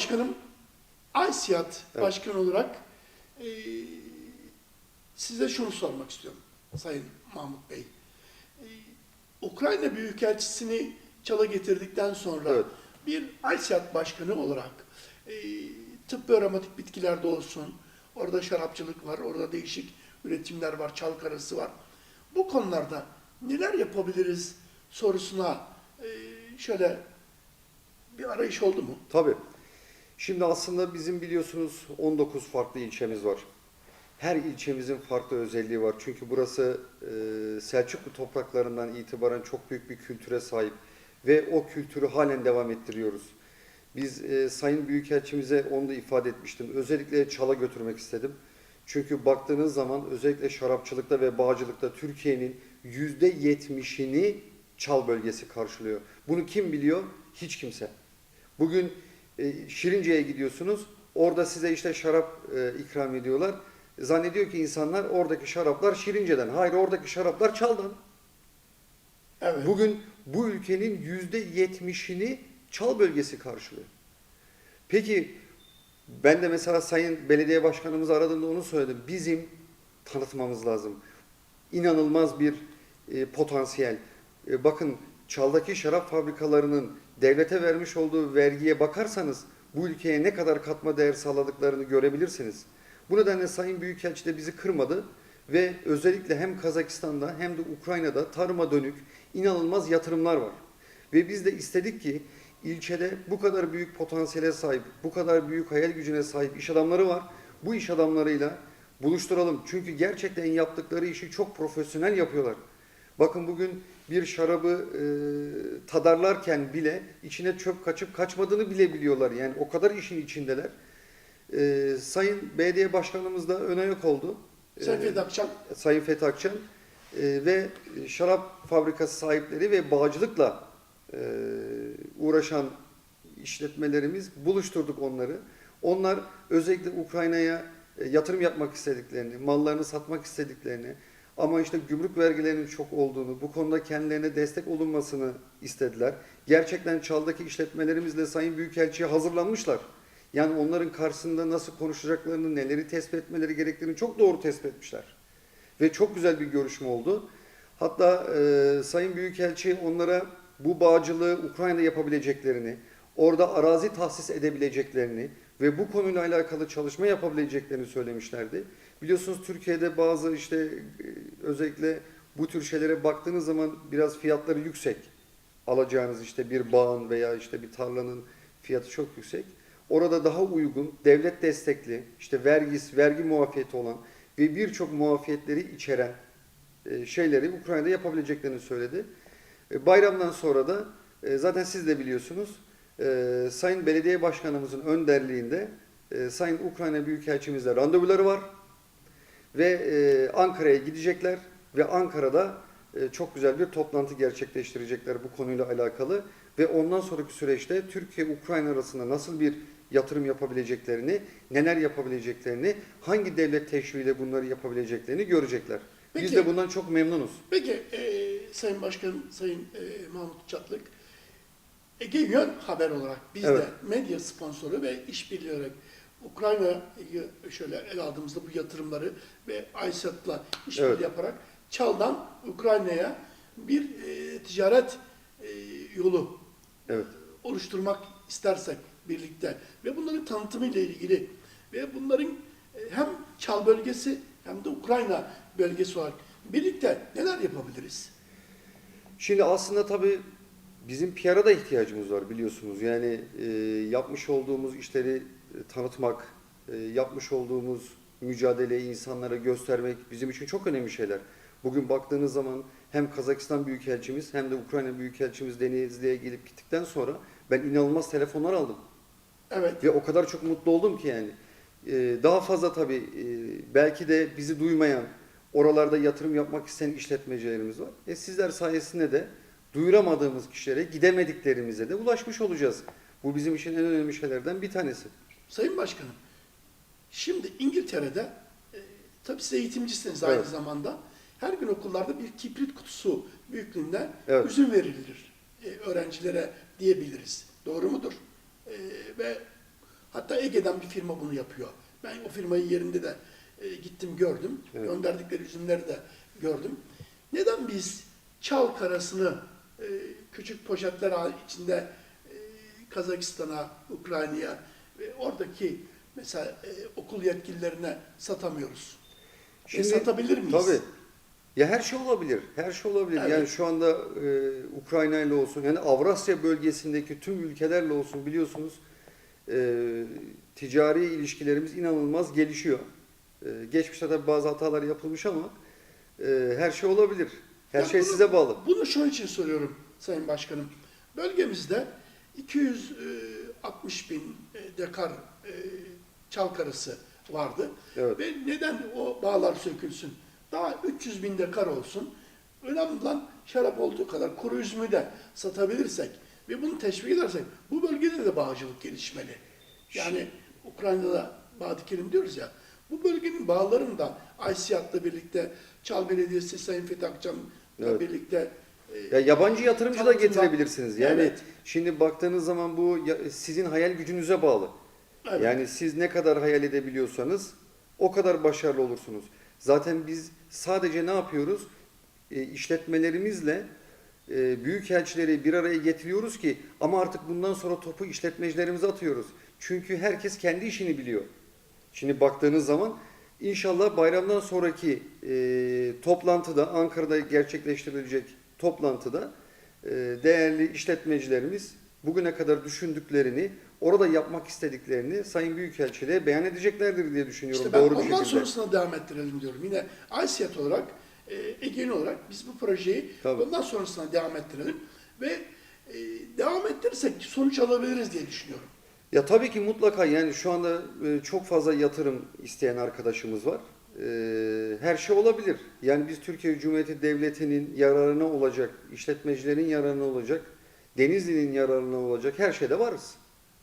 Başkanım, AYSİAD Evet. Başkanı olarak e, size şunu sormak istiyorum Sayın Mahmut Bey. E, Ukrayna Büyükelçisini çala getirdikten sonra Evet. bir AYSİAD Başkanı olarak e, tıbbi aromatik bitkilerde olsun, orada şarapçılık var, orada değişik üretimler var, çalk arası var. Bu konularda neler yapabiliriz sorusuna e, şöyle bir arayış oldu mu? Tabii. Şimdi aslında bizim biliyorsunuz 19 farklı ilçemiz var. Her ilçemizin farklı özelliği var. Çünkü burası e, Selçuklu topraklarından itibaren çok büyük bir kültüre sahip ve o kültürü halen devam ettiriyoruz. Biz e, Sayın Büyükelçimize onu da ifade etmiştim. Özellikle çala götürmek istedim. Çünkü baktığınız zaman özellikle şarapçılıkta ve bağcılıkta Türkiye'nin %70'ini çal bölgesi karşılıyor. Bunu kim biliyor? Hiç kimse. Bugün e, Şirince'ye gidiyorsunuz. Orada size işte şarap e, ikram ediyorlar. Zannediyor ki insanlar oradaki şaraplar Şirince'den. Hayır oradaki şaraplar Çal'dan. Evet. Bugün bu ülkenin yüzde yetmişini Çal bölgesi karşılıyor. Peki ben de mesela Sayın Belediye Başkanımızı aradığımda onu söyledim. Bizim tanıtmamız lazım. İnanılmaz bir e, potansiyel. E, bakın Çal'daki şarap fabrikalarının devlete vermiş olduğu vergiye bakarsanız bu ülkeye ne kadar katma değer sağladıklarını görebilirsiniz. Bu nedenle Sayın Büyükelçi de bizi kırmadı ve özellikle hem Kazakistan'da hem de Ukrayna'da tarıma dönük inanılmaz yatırımlar var. Ve biz de istedik ki ilçede bu kadar büyük potansiyele sahip, bu kadar büyük hayal gücüne sahip iş adamları var. Bu iş adamlarıyla buluşturalım. Çünkü gerçekten yaptıkları işi çok profesyonel yapıyorlar. Bakın bugün bir şarabı e, tadarlarken bile içine çöp kaçıp kaçmadığını bile biliyorlar. Yani o kadar işin içindeler. E, Sayın Belediye Başkanımız da ön ayak oldu. Sayın E, Fethi Akçam, Sayın Fethi Akçam e, ve şarap fabrikası sahipleri ve bağcılıkla e, uğraşan işletmelerimiz buluşturduk onları. Onlar özellikle Ukrayna'ya e, yatırım yapmak istediklerini, mallarını satmak istediklerini ama işte gümrük vergilerinin çok olduğunu, bu konuda kendilerine destek olunmasını istediler. Gerçekten Çal'daki işletmelerimizle Sayın Büyükelçi'ye hazırlanmışlar. Yani onların karşısında nasıl konuşacaklarını, neleri tespit etmeleri gerektiğini çok doğru tespit etmişler. Ve çok güzel bir görüşme oldu. Hatta e, Sayın Büyükelçi onlara bu bağcılığı Ukrayna'da yapabileceklerini, orada arazi tahsis edebileceklerini ve bu konuyla alakalı çalışma yapabileceklerini söylemişlerdi. Biliyorsunuz Türkiye'de bazı işte e, özellikle bu tür şeylere baktığınız zaman biraz fiyatları yüksek. Alacağınız işte bir bağın veya işte bir tarlanın fiyatı çok yüksek. Orada daha uygun, devlet destekli, işte vergis, vergi muafiyeti olan ve birçok muafiyetleri içeren e, şeyleri Ukrayna'da yapabileceklerini söyledi. E, Bayramdan sonra da zaten siz de biliyorsunuz Sayın Belediye Başkanımızın önderliğinde Sayın Ukrayna Büyükelçimizle randevuları var ve e, Ankara'ya gidecekler ve Ankara'da e, çok güzel bir toplantı gerçekleştirecekler bu konuyla alakalı ve ondan sonraki süreçte Türkiye-Ukrayna arasında nasıl bir yatırım yapabileceklerini, neler yapabileceklerini, hangi devlet teşviğiyle bunları yapabileceklerini görecekler. Biz Peki. de bundan çok memnunuz. Peki e, Sayın Başkanım, Sayın e, Mahmut Çatlık, Ege Yön Haber olarak biz Evet. de medya sponsoru ve işbirliği olarak Ukrayna'yı şöyle ele aldığımızda bu yatırımları ve ISAT'la işbirliği Evet. yaparak Çal'dan Ukrayna'ya bir e, ticaret e, yolu Evet. oluşturmak istersek birlikte ve bunların tanıtımı ile ilgili ve bunların e, hem Çal bölgesi hem de Ukrayna bölgesi olarak birlikte neler yapabiliriz? Şimdi aslında tabii bizim PR'a da ihtiyacımız var biliyorsunuz. Yani e, yapmış olduğumuz işleri e, tanıtmak, e, yapmış olduğumuz mücadeleyi insanlara göstermek bizim için çok önemli şeyler. Bugün baktığınız zaman hem Kazakistan Büyükelçimiz hem de Ukrayna Büyükelçimiz Denizli'ye gelip gittikten sonra ben inanılmaz telefonlar aldım. Evet. Ve o kadar çok mutlu oldum ki yani. Ee, daha fazla tabii e, belki de bizi duymayan, oralarda yatırım yapmak isteyen işletmecilerimiz var. E sizler sayesinde de duyuramadığımız kişilere, gidemediklerimize de ulaşmış olacağız. Bu bizim için en önemli şeylerden bir tanesi. Sayın Başkanım, şimdi İngiltere'de e, tabii siz eğitimcisiniz aynı Evet. zamanda. Her gün okullarda bir kibrit kutusu büyüklüğünde Evet. üzüm verilir e, öğrencilere diyebiliriz. Doğru mudur? E, ve Hatta Ege'den bir firma bunu yapıyor. Ben o firmayı yerinde de e, gittim gördüm. Evet. Gönderdikleri üzümleri de gördüm. Neden biz çal karasını e, küçük poşetler içinde e, Kazakistan'a, Ukrayna'ya ve oradaki mesela e, okul yetkililerine satamıyoruz? Şimdi, satabilir miyiz? Tabii. Ya her şey olabilir. Her şey olabilir. Evet. Yani şu anda e, Ukrayna ile olsun yani Avrasya bölgesindeki tüm ülkelerle olsun biliyorsunuz e, ticari ilişkilerimiz inanılmaz gelişiyor. E, geçmişte tabii bazı hatalar yapılmış ama e, her şey olabilir. Her Ya şey bunu- size bağlı. Bunu şunun için soruyorum Sayın Başkanım. Bölgemizde 260 bin e, dekar e, çal karası vardı. Evet. Ve neden o bağlar sökülsün? Daha 300 bin dekar olsun. Önemli olan şarap olduğu kadar kuru üzümü de satabilirsek ve bunu teşvik edersek bu bölgede de bağcılık gelişmeli. Yani Ukrayna'da bağ dikelim diyoruz ya. Bu bölgenin bağlarını da Aysiyat'la birlikte Çal Belediyesi Sayın Fethi Akçam'la Evet. birlikte e, Ya yabancı yatırımcı da getirebilirsiniz. Yani Evet. şimdi baktığınız zaman bu ya- sizin hayal gücünüze bağlı. Evet. Yani siz ne kadar hayal edebiliyorsanız o kadar başarılı olursunuz. Zaten biz sadece ne yapıyoruz? E, işletmelerimizle e, büyükelçileri bir araya getiriyoruz ki ama artık bundan sonra topu işletmecilerimize atıyoruz. Çünkü herkes kendi işini biliyor. Şimdi baktığınız zaman inşallah bayramdan sonraki e, toplantıda Ankara'da gerçekleştirilecek toplantıda e, değerli işletmecilerimiz bugüne kadar düşündüklerini, orada yapmak istediklerini Sayın Büyükelçiliğe beyan edeceklerdir diye düşünüyorum. İşte ben Doğru bir ondan şekilde. sonrasına devam ettirelim diyorum. Yine Aysiyat olarak, e, Ege'nin olarak biz bu projeyi Tabii. ondan sonrasına devam ettirelim ve e, devam ettirirsek sonuç alabiliriz diye düşünüyorum. Ya tabii ki mutlaka yani şu anda çok fazla yatırım isteyen arkadaşımız var. E, Her şey olabilir. Yani biz Türkiye Cumhuriyeti Devleti'nin yararına olacak, işletmecilerin yararına olacak, Denizli'nin yararına olacak her şeyde varız.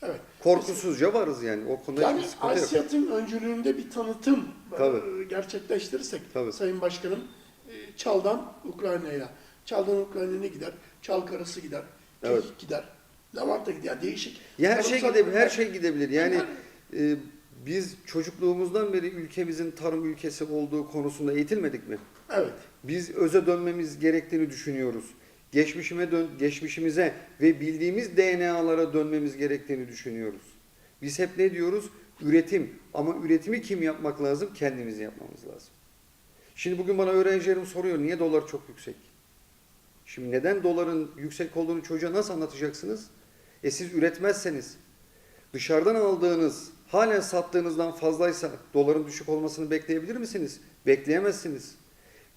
Evet. Korkusuzca varız yani. O konuda Yani. Aysiyat'ın öncülüğünde bir tanıtım e, Tabii. gerçekleştirirsek Tabii. Sayın Başkanım e, Çal'dan Ukrayna'ya, Çal'dan Ukrayna'ya gider? Çal karası gider, Evet. gider, lavanta gider, yani değişik. Ya her şey gidebilir, her şey gidebilir. Yani Yani- e, biz çocukluğumuzdan beri ülkemizin tarım ülkesi olduğu konusunda eğitilmedik mi? Evet. Biz öze dönmemiz gerektiğini düşünüyoruz. Geçmişime dön, geçmişimize ve bildiğimiz DNA'lara dönmemiz gerektiğini düşünüyoruz. Biz hep ne diyoruz? Üretim. Ama üretimi kim yapmak lazım? Kendimiz yapmamız lazım. Şimdi bugün bana öğrencilerim soruyor niye dolar çok yüksek? Şimdi neden doların yüksek olduğunu çocuğa nasıl anlatacaksınız? E siz üretmezseniz, dışarıdan aldığınız, halen sattığınızdan fazlaysa doların düşük olmasını bekleyebilir misiniz? Bekleyemezsiniz.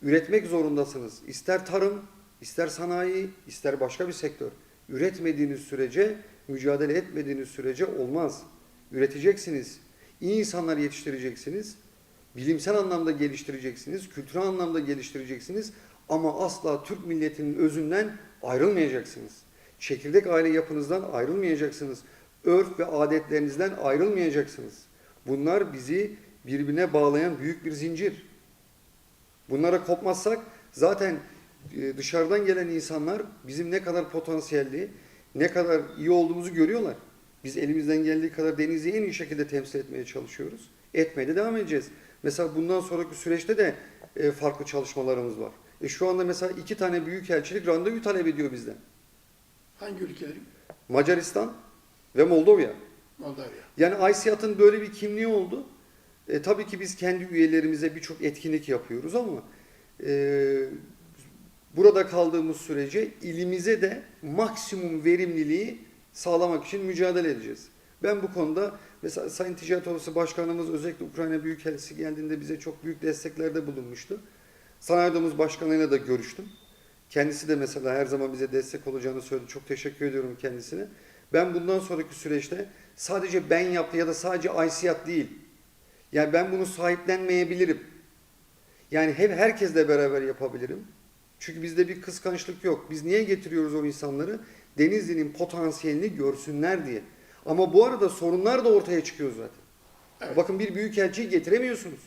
Üretmek zorundasınız. İster tarım, ister sanayi, ister başka bir sektör. Üretmediğiniz sürece, mücadele etmediğiniz sürece olmaz. Üreteceksiniz. İyi insanlar yetiştireceksiniz. Bilimsel anlamda geliştireceksiniz, kültürel anlamda geliştireceksiniz ama asla Türk milletinin özünden ayrılmayacaksınız. Çekirdek aile yapınızdan ayrılmayacaksınız. Örf ve adetlerinizden ayrılmayacaksınız. Bunlar bizi birbirine bağlayan büyük bir zincir. Bunlara kopmazsak zaten e, dışarıdan gelen insanlar bizim ne kadar potansiyelli, ne kadar iyi olduğumuzu görüyorlar. Biz elimizden geldiği kadar Denizli'yi en iyi şekilde temsil etmeye çalışıyoruz. Etmeye de devam edeceğiz. Mesela bundan sonraki süreçte de e, farklı çalışmalarımız var. E şu anda mesela iki tane büyükelçilik randevu talep ediyor bizden. Hangi ülkelerin? Macaristan ve Moldova. Moldavya. Yani ICAT'ın böyle bir kimliği oldu. E, tabii ki biz kendi üyelerimize birçok etkinlik yapıyoruz ama e, burada kaldığımız sürece ilimize de maksimum verimliliği sağlamak için mücadele edeceğiz. Ben bu konuda mesela Sayın Ticaret Odası Başkanımız özellikle Ukrayna Büyükelçisi geldiğinde bize çok büyük desteklerde bulunmuştu. Sanayi Odamız Başkanı'yla da görüştüm. Kendisi de mesela her zaman bize destek olacağını söyledi. Çok teşekkür ediyorum kendisine. Ben bundan sonraki süreçte sadece ben yaptı ya da sadece ICAT değil. Yani ben bunu sahiplenmeyebilirim. Yani hep herkesle beraber yapabilirim. Çünkü bizde bir kıskançlık yok. Biz niye getiriyoruz o insanları? Denizli'nin potansiyelini görsünler diye. Ama bu arada sorunlar da ortaya çıkıyor zaten. Evet. Bakın bir büyükelçiyi getiremiyorsunuz.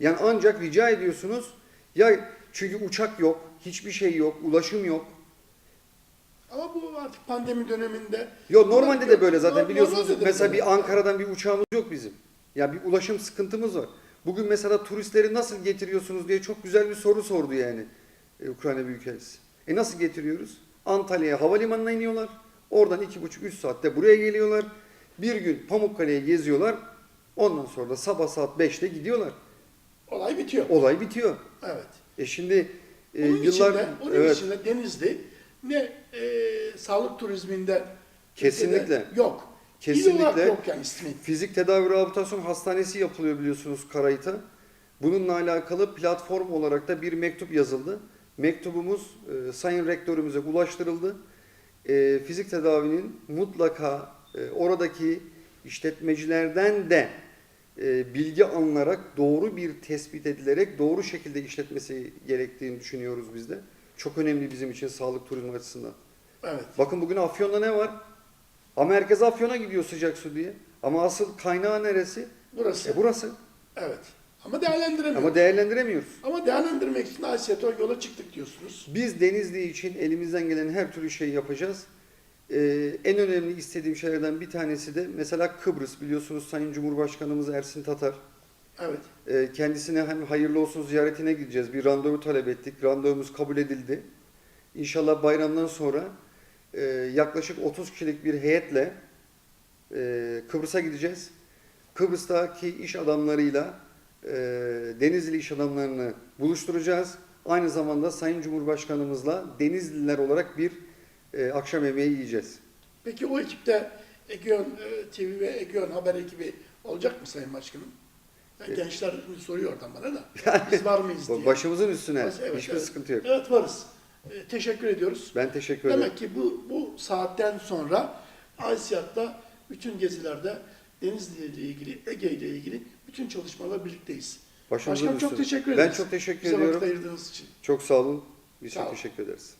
Yani ancak rica ediyorsunuz. Ya çünkü uçak yok, hiçbir şey yok, ulaşım yok. Ama bu artık pandemi döneminde Yo normalde de böyle zaten Nor- biliyorsunuz. normalde de Mesela böyle. bir Ankara'dan bir uçağımız yok bizim. Ya bir ulaşım sıkıntımız var. Bugün mesela turistleri nasıl getiriyorsunuz diye çok güzel bir soru sordu yani e, Ukrayna Büyükelçisi. E nasıl getiriyoruz? Antalya'ya havalimanına iniyorlar. Oradan iki buçuk üç saatte buraya geliyorlar. Bir gün Pamukkale'ye geziyorlar. Ondan sonra da sabah saat 5'te gidiyorlar. olay bitiyor. Olay bitiyor. Evet. E şimdi e, Onun yıllar içinde, onun evet içinde Denizli ne e, sağlık turizminde Kesinlikle. Türkiye'de yok. Kesinlikle. yok yani ismi. Fizik Tedavi Rehabilitasyon Hastanesi yapılıyor biliyorsunuz Karayit'a. Bununla alakalı platform olarak da bir mektup yazıldı. Mektubumuz e, Sayın Rektörümüze ulaştırıldı. E, fizik tedavinin mutlaka e, oradaki işletmecilerden de e, bilgi alınarak doğru bir tespit edilerek doğru şekilde işletmesi gerektiğini düşünüyoruz biz de. Çok önemli bizim için sağlık turizmi açısından. Evet. Bakın bugün Afyon'da ne var? Ama herkes Afyon'a gidiyor sıcak su diye. Ama asıl kaynağı neresi? Burası. E burası. Evet. Ama değerlendiremiyoruz. Ama değerlendiremiyoruz. Ama değerlendirmek için ASETO yola çıktık diyorsunuz. Biz Denizli için elimizden gelen her türlü şeyi yapacağız. Ee, en önemli istediğim şeylerden bir tanesi de mesela Kıbrıs. Biliyorsunuz Sayın Cumhurbaşkanımız Ersin Tatar. Evet. Ee, kendisine hem hayırlı olsun ziyaretine gideceğiz. Bir randevu talep ettik. Randevumuz kabul edildi. İnşallah bayramdan sonra e, yaklaşık 30 kişilik bir heyetle e, Kıbrıs'a gideceğiz. Kıbrıs'taki iş adamlarıyla e, Denizli iş adamlarını buluşturacağız. Aynı zamanda Sayın Cumhurbaşkanımızla Denizliler olarak bir e, akşam yemeği yiyeceğiz. Peki o ekipte Egeon e, TV ve Egeon Haber ekibi olacak mı Sayın Başkanım? Yani gençler soruyor oradan bana da. Biz var mıyız diye. Başımızın üstüne. Evet, Hiçbir evet. sıkıntı yok. Evet varız. E, teşekkür ediyoruz. Ben teşekkür ederim. Demek ki bu, bu saatten sonra Asyat'ta bütün gezilerde Denizli ile ilgili, Ege ile ilgili bütün çalışmalar birlikteyiz. Başımızın Başkanım çok üstüne. teşekkür Ben ederiz. çok teşekkür Bize vakit ediyorum. ayırdığınız için. Çok sağ olun. Biz Sağ çok olun. teşekkür ederiz.